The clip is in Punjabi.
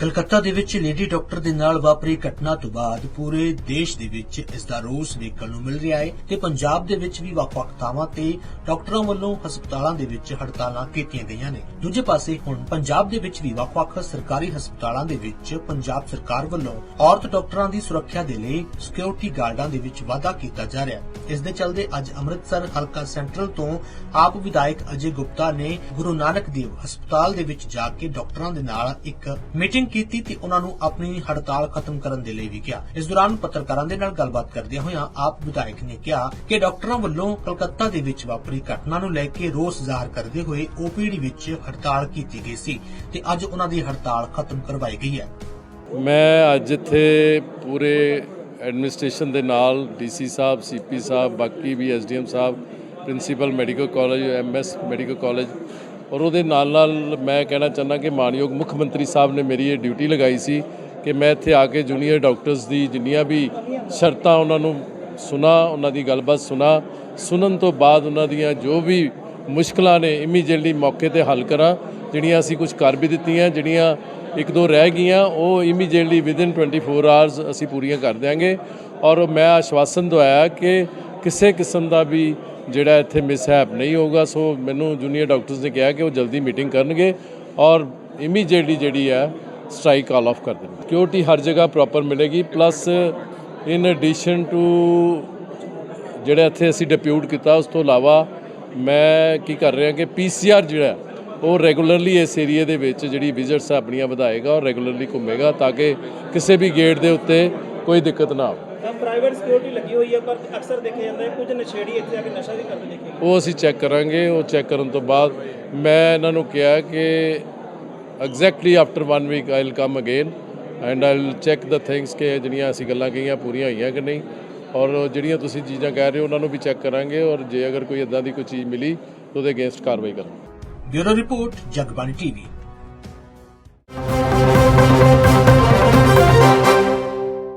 ਕਲਕੱਤਾ ਦੇ ਵਿੱਚ ਲੇਡੀ ਡਾਕਟਰ ਦੇ ਨਾਲ ਵਾਪਰੀ ਘਟਨਾ ਤੋਂ ਬਾਅਦ ਪੂਰੇ ਦੇਸ਼ ਦੇ ਵਿੱਚ ਇਸ ਦਾ ਰੋਸ ਵੇਖਣ ਨੂੰ ਮਿਲ ਰਿਹਾ ਹੈ ਤੇ ਪੰਜਾਬ ਦੇ ਵਿੱਚ ਵੀ ਵੱਖ-ਵੱਖ ਥਾਵਾਂ ਤੇ ਡਾਕਟਰਾਂ ਵੱਲੋਂ ਹਸਪਤਾਲਾਂ ਦੇ ਵਿੱਚ ਹੜਤਾਲਾਂ ਕੀਤੀਆਂ ਗਈਆਂ ਨੇ। ਦੂਜੇ ਪਾਸੇ ਹੁਣ ਪੰਜਾਬ ਦੇ ਵਿੱਚ ਵੀ ਵੱਖ-ਵੱਖ ਸਰਕਾਰੀ ਹਸਪਤਾਲਾਂ ਦੇ ਵਿੱਚ ਪੰਜਾਬ ਸਰਕਾਰ ਵੱਲੋਂ ਔਰਤ ਡਾਕਟਰਾਂ ਦੀ ਸੁਰੱਖਿਆ ਦੇ ਲਈ ਸਿਕਿਉਰਿਟੀ ਗਾਰਡਾਂ ਦੇ ਵਿੱਚ ਵਾਧਾ ਕੀਤਾ ਜਾ ਰਿਹਾ ਹੈ। ਇਸ ਦੇ ਚੱਲਦੇ ਅੱਜ ਅੰਮ੍ਰਿਤਸਰ ਹਲਕਾ ਸੈਂਟਰਲ ਤੋਂ ਆਪ ਵਿਧਾਇਕ ਅਜੇ ਗੁਪਤਾ ਨੇ ਗੁਰੂ ਨਾਨਕ ਦੇਵ ਹਸਪਤਾਲ ਦੇ ਵਿੱਚ ਜਾ ਕੇ ਡਾਕਟਰਾਂ ਦੇ ਨਾਲ ਇੱਕ ਮੀਟਿੰਗ ਕੀਤੀ ਤੇ ਉਹਨਾਂ ਨੂੰ ਆਪਣੀ ਹੜਤਾਲ ਖਤਮ ਕਰਨ ਦੇ ਲਈ ਵੀ ਕਿਹਾ। ਇਸ ਦੌਰਾਨ ਪੱਤਰਕਾਰਾਂ ਦੇ ਨਾਲ ਗੱਲਬਾਤ ਕਰਦਿਆਂ ਹੋਇਆਂ ਆਪ ਵਿਧਾਇਕ ਨੇ ਕਿਹਾ ਕਿ ਡਾਕਟਰਾਂ ਵੱਲੋਂ ਕਲਕੱਤਾ ਦੇ ਵਿੱਚ ਵਾਪਰੀ ਘਟਨਾ ਨੂੰ ਲੈ ਕੇ ਰੋਸ ਜ਼ਾਹਰ ਕਰਦੇ ਹੋਏ ਓਪੀਡੀ ਵਿੱਚ ਹੜਤਾਲ ਕੀਤੀ ਗਈ ਸੀ ਤੇ ਅੱਜ ਉਹਨਾਂ ਦੀ ਹੜਤਾਲ ਖਤਮ ਕਰਵਾਈ ਗਈ ਹੈ। ਮੈਂ ਅੱਜ ਇੱਥੇ ਪੂਰੇ ਐਡਮਿਨਿਸਟ੍ਰੇਸ਼ਨ ਦੇ ਨਾਲ ਡੀਸੀ ਸਾਹਿਬ, ਸੀਪੀ ਸਾਹਿਬ, ਬਾਕੀ ਵੀ ਐਸਡੀਐਮ ਸਾਹਿਬ, principal medical college, MS medical college ਔਰ ਉਹਦੇ ਨਾਲ ਨਾਲ ਮੈਂ ਕਹਿਣਾ ਚਾਹੁੰਦਾ ਕਿ ਮਾਨਯੋਗ ਮੁੱਖ ਮੰਤਰੀ ਸਾਹਿਬ ਨੇ ਮੇਰੀ ਇਹ ਡਿਊਟੀ ਲਗਾਈ ਸੀ ਕਿ ਮੈਂ ਇੱਥੇ ਆ ਕੇ ਜੂਨੀਅਰ ਡਾਕਟਰਸ ਦੀ ਜਿੰਨੀਆਂ ਵੀ ਸ਼ਰਤਾਂ ਉਹਨਾਂ ਨੂੰ ਸੁਣਾ, ਉਹਨਾਂ ਦੀ ਗੱਲਬਾਤ ਸੁਣਾ, ਸੁਣਨ ਤੋਂ ਬਾਅਦ ਉਹਨਾਂ ਦੀਆਂ ਜੋ ਵੀ ਮੁਸ਼ਕਲਾਂ ਨੇ ਇਮੀਡੀਏਟਲੀ ਮੌਕੇ ਤੇ ਹੱਲ ਕਰਾਂ, ਜਿਹੜੀਆਂ ਅਸੀਂ ਕੁਝ ਕਰ ਵੀ ਦਿੱਤੀਆਂ, ਜਿਹੜੀਆਂ ਇੱਕ ਦੋ ਰਹਿ ਗਈਆਂ, ਉਹ ਇਮੀਡੀਏਟਲੀ ਵਿਦਿਨ 24 ਆਵਰਸ ਅਸੀਂ ਪੂਰੀਆਂ ਕਰ ਦਿਆਂਗੇ। ਔਰ ਮੈਂ ਆਸ਼ਵਾਸਨ ਦਵਾਇਆ ਕਿ ਕਿਸੇ ਕਿਸਮ ਦਾ ਵੀ ਜਿਹੜਾ ਇੱਥੇ ਮਿਸਹੈਪ ਨਹੀਂ ਹੋਊਗਾ। ਸੋ ਮੈਨੂੰ ਜੂਨੀਅਰ ਡਾਕਟਰਸ ਨੇ ਕਿਹਾ ਕਿ ਉਹ ਜਲਦੀ ਮੀਟਿੰਗ ਕਰਨਗੇ ਔਰ ਇਮੀਡੀਏਟਲੀ ਜਿਹੜੀ ਹੈ ਸਟ੍ਰਾਈਕ ਕਾਲ ਆਫ ਕਰ ਦੇਣਗੇ। ਸਿਕਿਉਰਿਟੀ ਹਰ ਜਗ੍ਹਾ ਪ੍ਰੋਪਰ ਮਿਲੇਗੀ। ਪਲੱਸ ਇਨ ਐਡੀਸ਼ਨ ਟੂ ਜਿਹੜਾ ਇੱਥੇ ਅਸੀਂ ਡਿਪਿਊਟ ਕੀਤਾ, ਉਸ ਤੋਂ ਇਲਾਵਾ ਮੈਂ ਕੀ ਕਰ ਰਿਹਾ ਕਿ ਪੀਸੀਆਰ ਜਿਹੜਾ, ਉਹ ਰੈਗੂਲਰਲੀ ਇਸ ਏਰੀਆ ਦੇ ਵਿੱਚ ਜਿਹੜੀ ਵਿਜ਼ਿਟਸ ਆਪਣੀਆਂ ਵਧਾਏਗਾ ਔਰ ਰੈਗੂਲਰਲੀ ਘੁੰਮੇਗਾ ਤਾਂ ਕਿ ਕਿਸੇ ਵੀ ਗੇਟ ਦੇ ਉੱਤੇ ਕੋਈ ਦਿੱਕਤ ਨਾ ਆਵੇ। ਪ੍ਰਾਈਵੇਟ ਸਿਕਿਉਰਿਟੀ ਲੱਗੀ ਹੋਈ ਹੈ ਪਰ ਅਕਸਰ ਦੇਖਿਆ ਜਾਂਦਾ ਹੈ ਕੁਝ ਨਸ਼ੇੜੀ ਇੱਥੇ ਆ ਕੇ ਨਸ਼ਾ ਵੀ ਕਰਦੇ ਦੇਖੇ ਗਏ। ਉਹ ਅਸੀਂ ਚੈੱਕ ਕਰਾਂਗੇ ਉਹ ਚੈੱਕ ਕਰਨ ਤੋਂ ਬਾਅਦ ਮੈਂ ਇਹਨਾਂ ਨੂੰ ਕਿਹਾ ਕਿ exactly after 1 week I will come again and I will check the things ਕਿ ਜਿਹੜੀਆਂ ਅਸੀਂ ਗੱਲਾਂ ਕਹੀਆਂ ਪੂਰੀਆਂ ਹੋਈਆਂ ਕਿ ਨਹੀਂ ਔਰ ਜਿਹੜੀਆਂ ਤੁਸੀਂ ਚੀਜ਼ਾਂ ਕਹਿ ਰਹੇ ਹੋ ਉਹਨਾਂ ਨੂੰ ਵੀ ਚੈੱਕ ਕਰਾਂਗੇ ਔਰ ਜੇ ਅਗਰ ਕੋਈ ਇਦਾਂ ਦੀ ਕੋਈ ਚੀਜ਼ ਮਿਲੀ ਤਾਂ ਉਹਦੇ ਅਗੇਂਸਟ ਕਾਰਵਾਈ ਕਰਾਂਗੇ ਬਿਊਰੋ ਰਿਪੋਰਟ ਜਗਬਾਣੀ ਟੀਵੀ